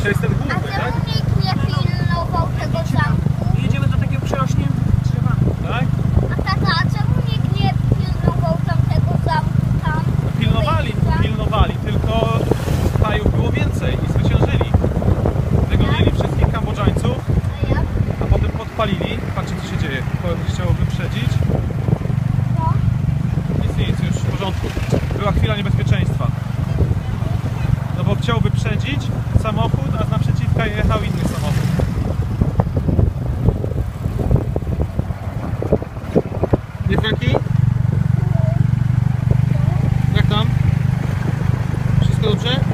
Dzisiaj jest ten główny, A tak? czemu nikt nie pilnował tego zamku? Jedziemy do takiego przerośniętego drzewa. Tak? A tata, a czemu nikt nie pilnował tamtego zamku tam? No pilnowali, wyjścia? pilnowali, tylko Tajów było więcej i zwyciężyli. Wygonili tak? wszystkich Kambodżańców, A jak? a potem podpalili. Patrzcie co się dzieje. Kogoś chciało wyprzedzić. No. Nic, nic, już w porządku. Była chwila niebezpieczeństwa chciał wyprzedzić samochód, a z naprzeciwka jechał inny samochód. Dzieciaki? Jak tam? Wszystko dobrze?